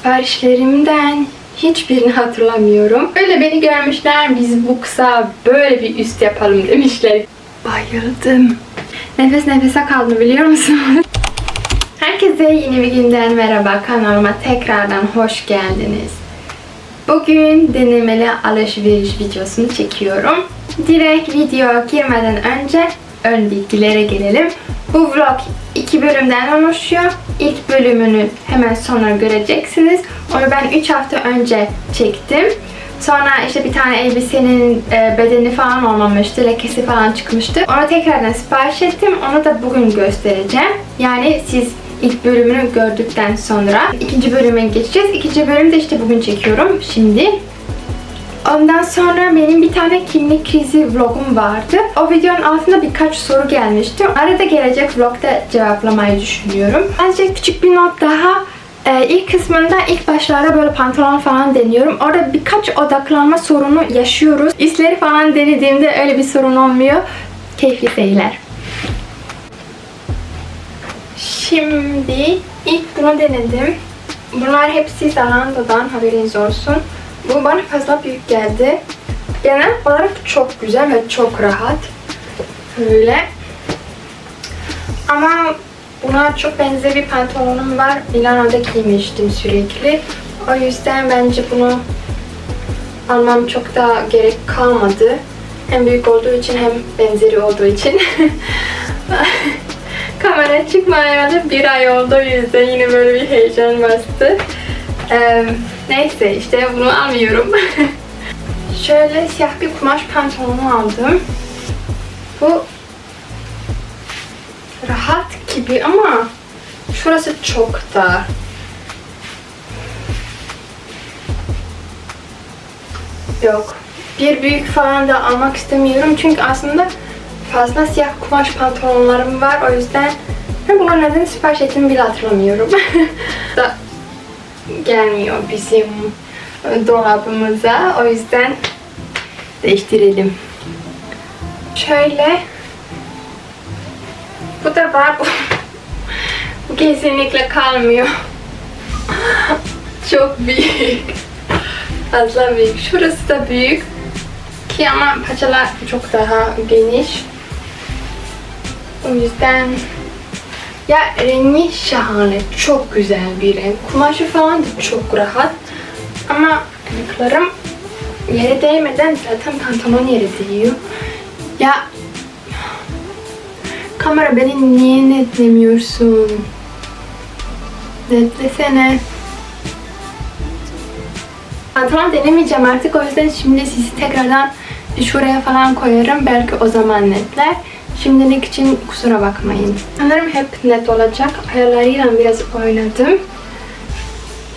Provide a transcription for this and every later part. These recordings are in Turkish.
siparişlerimden hiçbirini hatırlamıyorum. Öyle beni görmüşler biz bu kısa böyle bir üst yapalım demişler. Bayıldım. Nefes nefese kaldım biliyor musunuz? Herkese yeni bir günden merhaba kanalıma tekrardan hoş geldiniz. Bugün denemeli alışveriş videosunu çekiyorum. Direkt video girmeden önce ön bilgilere gelelim. Bu vlog iki bölümden oluşuyor. İlk bölümünü hemen sonra göreceksiniz. Onu ben 3 hafta önce çektim. Sonra işte bir tane elbisenin e, bedeni falan olmamıştı, lekesi falan çıkmıştı. Onu tekrardan sipariş ettim. Onu da bugün göstereceğim. Yani siz ilk bölümünü gördükten sonra ikinci bölüme geçeceğiz. İkinci bölümü de işte bugün çekiyorum şimdi. Ondan sonra benim bir tane kimlik krizi vlogum vardı. O videonun altında birkaç soru gelmişti. Arada gelecek vlogda cevaplamayı düşünüyorum. Ancak küçük bir not daha. Ee, ilk kısmında ilk başlarda böyle pantolon falan deniyorum. Orada birkaç odaklanma sorunu yaşıyoruz. İsleri falan denediğimde öyle bir sorun olmuyor. Keyifli seyirler. Şimdi ilk bunu denedim. Bunlar hepsi Zalando'dan haberiniz olsun. Bu bana fazla büyük geldi. Genel olarak çok güzel ve çok rahat. Böyle. Ama buna çok benzer bir pantolonum var. Milano'da giymiştim sürekli. O yüzden bence bunu almam çok da gerek kalmadı. Hem büyük olduğu için hem benzeri olduğu için. Kamera çıkmayalı bir ay oldu yüzden yine böyle bir heyecan bastı. Neyse işte bunu almıyorum. Şöyle siyah bir kumaş pantolonu aldım. Bu rahat gibi ama şurası çok dar. Yok. Bir büyük falan da almak istemiyorum çünkü aslında fazla siyah kumaş pantolonlarım var. O yüzden ben bunu neden sipariş ettiğimi bile hatırlamıyorum. da gelmiyor bizim dolabımıza. O yüzden değiştirelim. Şöyle bu da var. bu kesinlikle kalmıyor. Çok büyük. Fazla büyük. Şurası da büyük. Ki ama paçalar çok daha geniş. O yüzden ya rengi şahane. Çok güzel bir renk. Kumaşı falan da çok rahat. Ama ayaklarım yere değmeden zaten pantolon yere değiyor. Ya kamera beni niye netlemiyorsun? Netlesene. Pantolon denemeyeceğim artık o yüzden şimdi sizi tekrardan şuraya falan koyarım. Belki o zaman netler. Şimdilik için kusura bakmayın. Sanırım hep net olacak. Ayarlarıyla biraz oynadım.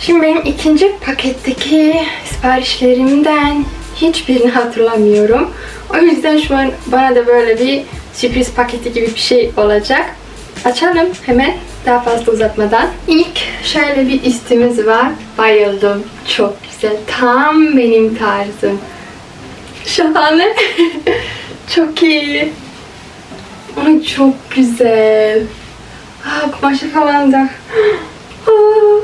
Şimdi benim ikinci paketteki siparişlerimden hiçbirini hatırlamıyorum. O yüzden şu an bana da böyle bir sürpriz paketi gibi bir şey olacak. Açalım hemen daha fazla uzatmadan. İlk şöyle bir üstümüz var. Bayıldım. Çok güzel. Tam benim tarzım. Şahane. çok iyi. Ay çok güzel. Aa, kumaşı falan da. Aa,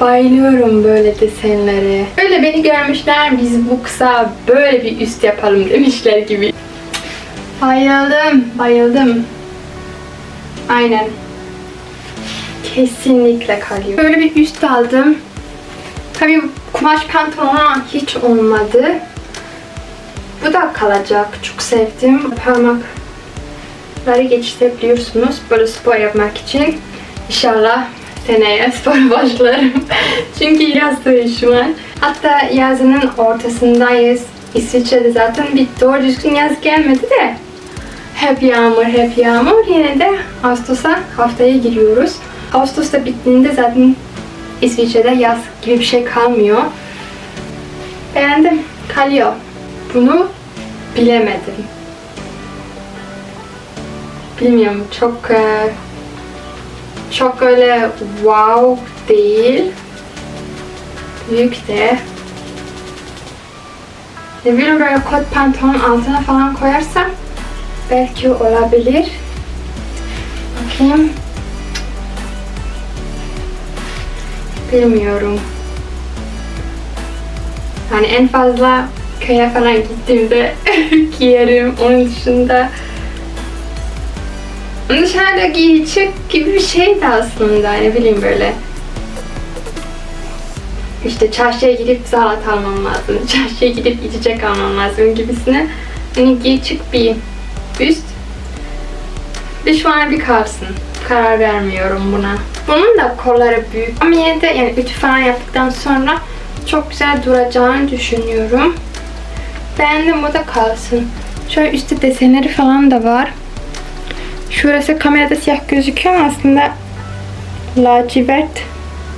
bayılıyorum böyle desenlere. Böyle beni görmüşler biz bu kısa böyle bir üst yapalım demişler gibi. Bayıldım, bayıldım. Aynen. Kesinlikle kalıyor. Böyle bir üst aldım. Tabii kumaş pantolon hiç olmadı. Bu da kalacak. Çok sevdim. Parmakları geçirebiliyorsunuz. Böyle spor yapmak için. İnşallah seneye spor başlarım. Çünkü yaz şu an. Hatta yazının ortasındayız. İsviçre'de zaten bir doğru düzgün yaz gelmedi de. Hep yağmur, hep yağmur. Yine de Ağustos'a haftaya giriyoruz. Ağustos'ta bittiğinde zaten İsviçre'de yaz gibi bir şey kalmıyor. Beğendim. Kalıyor. Bunu bilemedim. Bilmiyorum. Çok e, çok öyle wow değil. Büyük de. Ne bileyim böyle kot pantolon altına falan koyarsam belki olabilir. Bakayım. bilmiyorum. Hani en fazla köye falan gittiğimde giyerim. Onun dışında dışarıda giy çık gibi bir şeydi aslında. Ne bileyim böyle. İşte çarşıya gidip salata almam lazım. Çarşıya gidip içecek almam lazım gibisine. Hani giy çık bir üst. Bir şu an bir kalsın. Karar vermiyorum buna. Bunun da kolları büyük. Ama yine de yani ütü falan yaptıktan sonra çok güzel duracağını düşünüyorum. Beğendim bu da kalsın. Şöyle üstte desenleri falan da var. Şurası kamerada siyah gözüküyor ama aslında lacivert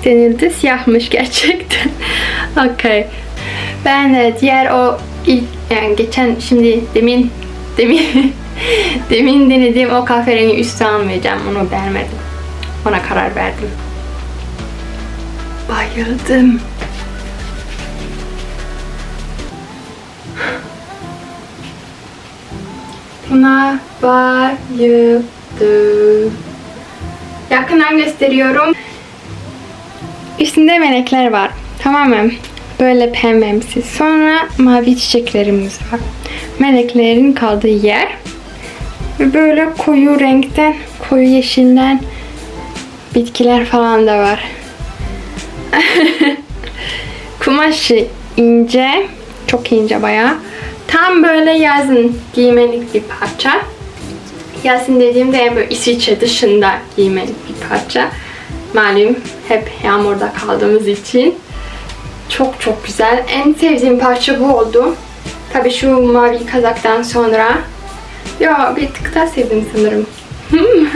denildi. Siyahmış gerçekten. Okey. Ben de diğer o ilk yani geçen şimdi demin demin demin denediğim o kahverengi üstü almayacağım. Onu beğenmedim. Ona karar verdim. Bayıldım. Buna bayıldım. Yakından gösteriyorum. Üstünde melekler var. Tamamen böyle pembemsi. Sonra mavi çiçeklerimiz var. Meleklerin kaldığı yer. Ve böyle koyu renkten, koyu yeşilden bitkiler falan da var. Kumaşı ince. Çok ince bayağı. Tam böyle yazın giymelik bir parça. Yazın dediğimde yani böyle İsviçre dışında giymelik bir parça. Malum hep yağmurda kaldığımız için. Çok çok güzel. En sevdiğim parça bu oldu. Tabii şu mavi kazaktan sonra. Ya bir tık daha sevdim sanırım.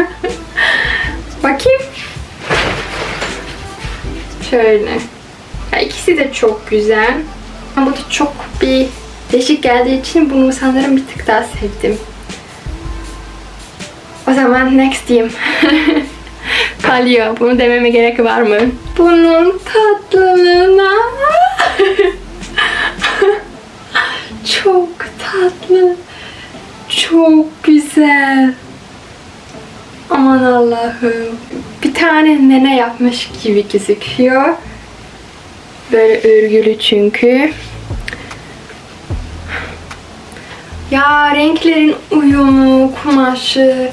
Bakayım. Şöyle. Ya ikisi de çok güzel. Ama bu da çok bir değişik geldiği için bunu sanırım bir tık daha sevdim. O zaman next diyeyim. Kalıyor. Bunu dememe gerek var mı? Bunun tatlılığına çok tatlı. Çok güzel. Aman Allah'ım. Bir tane nene yapmış gibi gözüküyor. Böyle örgülü çünkü. Ya renklerin uyumu, kumaşı,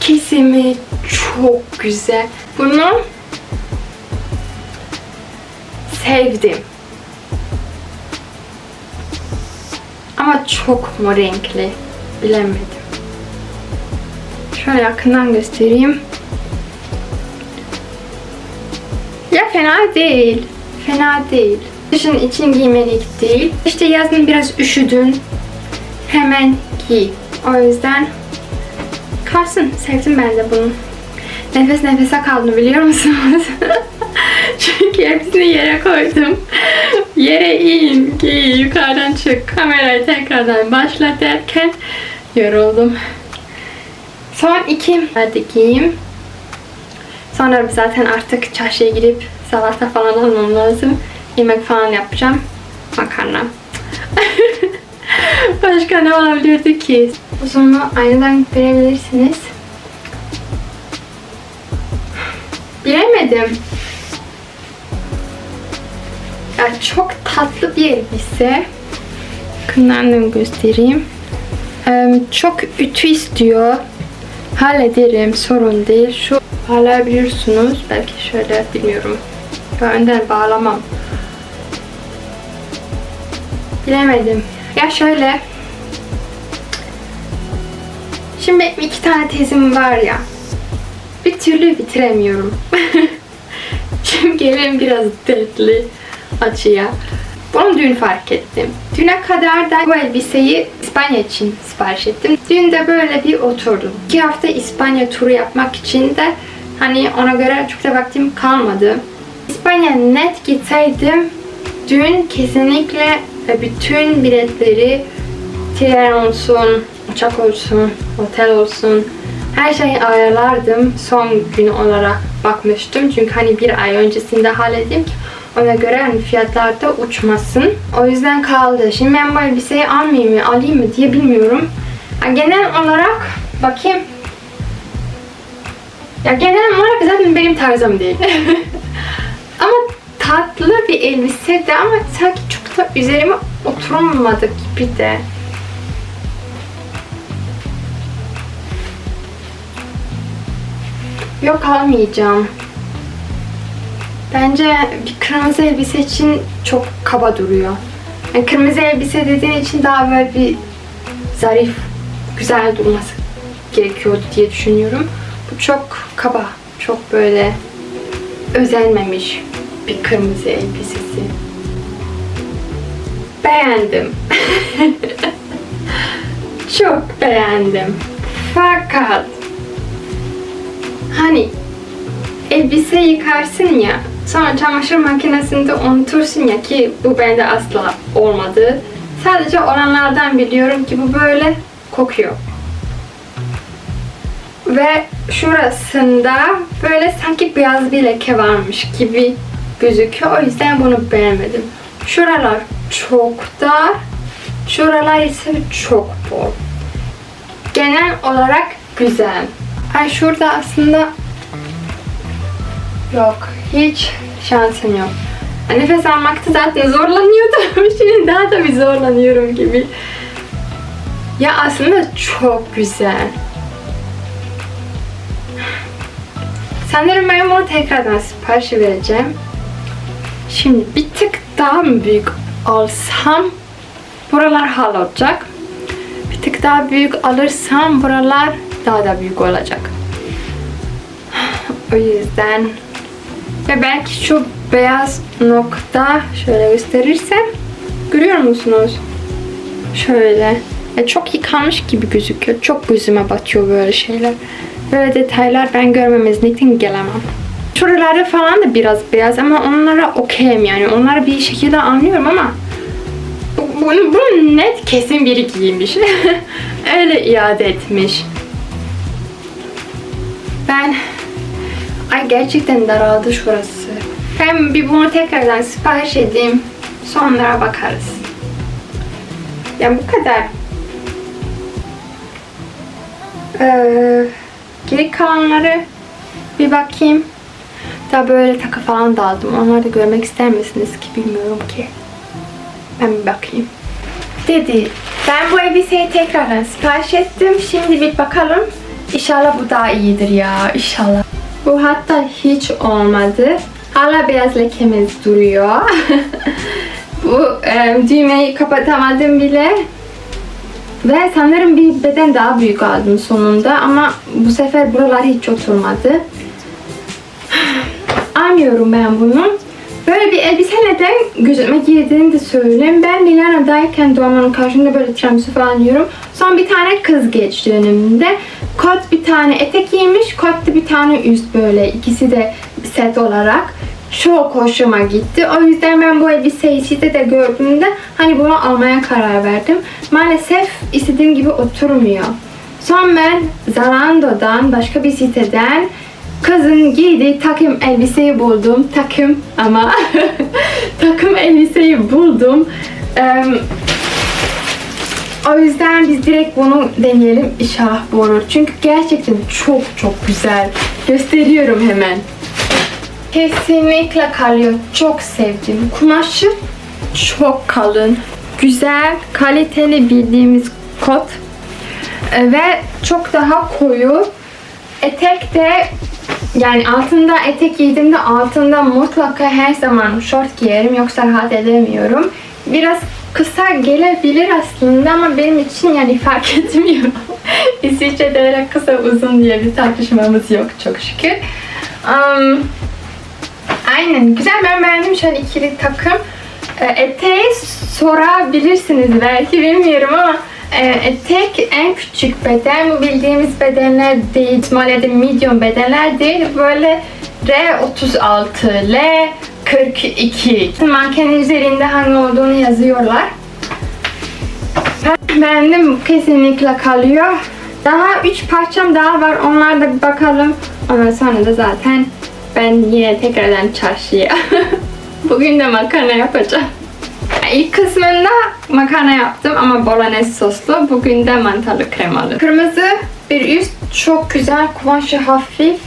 kesimi çok güzel. Bunu sevdim. Ama çok mu renkli bilemedim. Şöyle yakından göstereyim. Ya fena değil. Fena değil. Dışın için giymelik değil. İşte yazın biraz üşüdün. Hemen giy. O yüzden kalsın. Sevdim ben de bunu. Nefes nefese kaldım biliyor musunuz? Çünkü hepsini yere koydum. Yere in, giy, yukarıdan çık, kamerayı tekrardan başla derken yoruldum. Son iki. Hadi giyeyim. Sonra zaten artık çarşıya gidip salata falan almam lazım. Yemek falan yapacağım. Makarna. Başka ne olabilirdi ki? Uzunluğu aynadan görebilirsiniz. Bilemedim. Ya çok tatlı bir elbise. Yakından göstereyim. Ee, çok ütü istiyor. Hallederim. Sorun değil. Şu bağlayabilirsiniz. Belki şöyle bilmiyorum. Ya önden bağlamam. Bilemedim. Ya şöyle. Şimdi benim iki tane tezim var ya. Bir türlü bitiremiyorum. Çünkü elim biraz dertli açıya. Bunu dün fark ettim. Düne kadar da bu elbiseyi İspanya için sipariş ettim. Dün de böyle bir oturdum. İki hafta İspanya turu yapmak için de hani ona göre çok da vaktim kalmadı. İspanya net gitseydim dün kesinlikle bütün biletleri tren olsun, uçak olsun, otel olsun her şeyi ayarlardım. Son gün olarak bakmıştım. Çünkü hani bir ay öncesinde halledeyim ki ona göre hani fiyatlar da uçmasın. O yüzden kaldı. Şimdi ben bu elbiseyi almayayım mı, alayım mı diye bilmiyorum. Ya genel olarak bakayım. Ya genel olarak zaten benim tarzım değil. Ama tatlı bir elbiseydi ama sanki çok da üzerime oturmadı gibi de. Yok almayacağım. Bence bir kırmızı elbise için çok kaba duruyor. Yani kırmızı elbise dediğin için daha böyle bir zarif, güzel durması gerekiyordu diye düşünüyorum. Bu çok kaba, çok böyle özenmemiş bir kırmızı elbisesi. Beğendim. çok beğendim. Fakat hani elbise yıkarsın ya sonra çamaşır makinesinde unutursun ya ki bu bende asla olmadı. Sadece olanlardan biliyorum ki bu böyle kokuyor. Ve şurasında böyle sanki beyaz bir leke varmış gibi gözüküyor. O yüzden bunu beğenmedim. Şuralar çok dar. Şuralar ise çok bol. Genel olarak güzel. Ay şurada aslında yok. Hiç şansım yok. Nefes almakta zaten zorlanıyordum. Şimdi daha da bir zorlanıyorum gibi. Ya aslında çok güzel. Sanırım ben bunu tekrardan sipariş vereceğim. Şimdi bir tık daha büyük alsam buralar hal olacak. Bir tık daha büyük alırsam buralar daha da büyük olacak. O yüzden ve belki şu beyaz nokta şöyle gösterirsem görüyor musunuz? Şöyle. Ya çok yıkanmış gibi gözüküyor. Çok gözüme batıyor böyle şeyler. Böyle detaylar ben görmemezlikten gelemem. Şuraları falan da biraz beyaz ama onlara okeyim yani. Onları bir şekilde anlıyorum ama bu- bunu, bunu net kesin biri giymiş. Öyle iade etmiş. Ben Ay gerçekten daraldı şurası. Ben bir bunu tekrardan sipariş edeyim. Sonra bakarız. Ya bu kadar. Ee, geri kalanları bir bakayım. Daha böyle takı falan da aldım. Onları da görmek ister misiniz ki bilmiyorum ki. Ben bir bakayım. Dedi. Ben bu elbiseyi tekrardan sipariş ettim. Şimdi bir bakalım. İnşallah bu daha iyidir ya. İnşallah. Bu hatta hiç olmadı. Hala beyaz lekemiz duruyor. bu e, düğmeyi kapatamadım bile. Ve sanırım bir beden daha büyük aldım sonunda ama bu sefer buralar hiç oturmadı. Almıyorum ben bunu. Böyle bir elbise neden gözüme girdiğini de söyleyeyim. Ben Milano'dayken Doğan'ın karşımda böyle tiramisu falan yiyorum. Son bir tane kız geçti önümde. Kot bir tane etek giymiş, kot da bir tane üst böyle. İkisi de set olarak. Çok hoşuma gitti. O yüzden ben bu elbiseyi sitede gördüğümde hani bunu almaya karar verdim. Maalesef istediğim gibi oturmuyor. Son ben Zalando'dan başka bir siteden kızın giydiği takım elbiseyi buldum. Takım ama takım elbiseyi buldum. O yüzden biz direkt bunu deneyelim. İnşallah bu olur. Çünkü gerçekten çok çok güzel. Gösteriyorum hemen. Kesinlikle kalıyor. Çok sevdim. Kumaşı çok kalın. Güzel, kaliteli bildiğimiz kot. Ee, Ve çok daha koyu. Etek de yani altında etek giydiğimde altında mutlaka her zaman şort giyerim yoksa rahat edemiyorum. Biraz kısa gelebilir aslında ama benim için yani fark etmiyor. İsviçre'de öyle kısa uzun diye bir tartışmamız yok çok şükür. Um, aynen güzel ben beğendim şöyle ikili takım. E, Eteği sorabilirsiniz belki bilmiyorum ama e, etek en küçük beden bu bildiğimiz bedenler değil da medium bedenler değil. Böyle R36 L42 mankenin üzerinde hangi olduğunu yazıyorlar. Beğendim kesinlikle kalıyor. Daha 3 parçam daha var onlara da bir bakalım. Ondan sonra da zaten ben yine tekrardan çarşıya bugün de makarna yapacağım İlk kısmında makarna yaptım ama bolognese soslu. Bugün de mantarlı kremalı. Kırmızı bir üst çok güzel. Kumaşı hafif.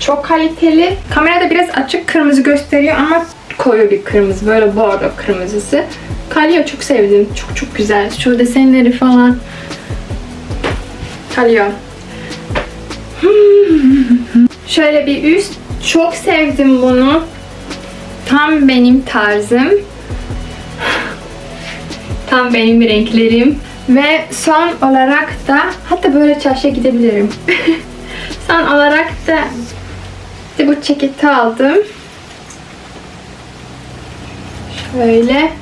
Çok kaliteli. Kamerada biraz açık kırmızı gösteriyor ama koyu bir kırmızı. Böyle bordo kırmızısı. Kalıyor çok sevdim. Çok çok güzel. Şu desenleri falan. Kalıyor. Şöyle bir üst. Çok sevdim bunu. Tam benim tarzım. Tam benim renklerim. Ve son olarak da hatta böyle çarşıya gidebilirim. son olarak da işte bu ceketi aldım. Şöyle.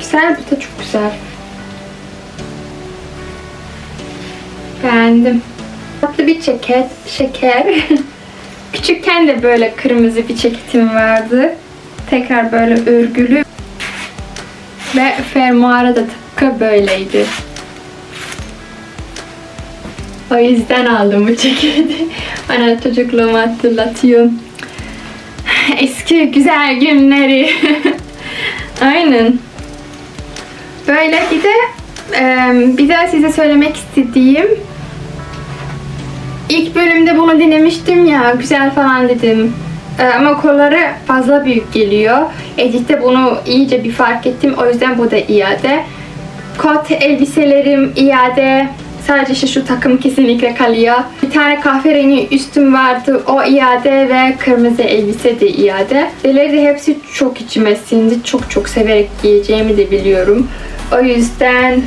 Güzel, bu da çok güzel. Beğendim. Tatlı bir ceket, şeker. Küçükken de böyle kırmızı bir ceketim vardı. Tekrar böyle örgülü. Ve fermuarı da tıpkı böyleydi. O yüzden aldım bu ceketi. Bana çocukluğumu hatırlatıyor. Eski güzel günleri. Aynen. Böyle bir de bir daha size söylemek istediğim İlk bölümde bunu denemiştim ya güzel falan dedim. Ee, ama kolları fazla büyük geliyor. Editte bunu iyice bir fark ettim. O yüzden bu da iade. Kot elbiselerim iade. Sadece işte şu takım kesinlikle kalıyor. Bir tane kahverengi üstüm vardı. O iade ve kırmızı elbise de iade. Diğerleri de hepsi çok içime sindi. Çok çok severek giyeceğimi de biliyorum. O yüzden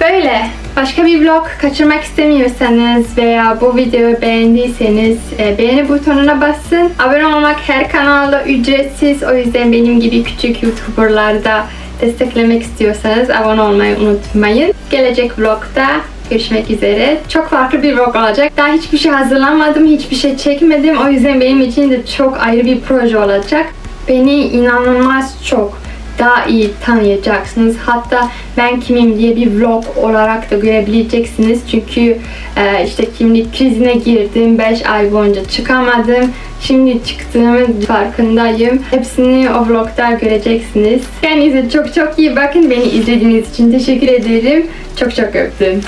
Böyle. Başka bir vlog kaçırmak istemiyorsanız veya bu videoyu beğendiyseniz e, beğeni butonuna basın. Abone olmak her kanalda ücretsiz. O yüzden benim gibi küçük YouTuber'ları da desteklemek istiyorsanız abone olmayı unutmayın. Gelecek vlogda görüşmek üzere. Çok farklı bir vlog olacak. Daha hiçbir şey hazırlamadım, hiçbir şey çekmedim. O yüzden benim için de çok ayrı bir proje olacak. Beni inanılmaz çok daha iyi tanıyacaksınız. Hatta ben kimim diye bir vlog olarak da görebileceksiniz. Çünkü e, işte kimlik krizine girdim. 5 ay boyunca çıkamadım. Şimdi çıktığımın farkındayım. Hepsini o vlogda göreceksiniz. Kendinize çok çok iyi bakın. Beni izlediğiniz için teşekkür ederim. Çok çok öptüm.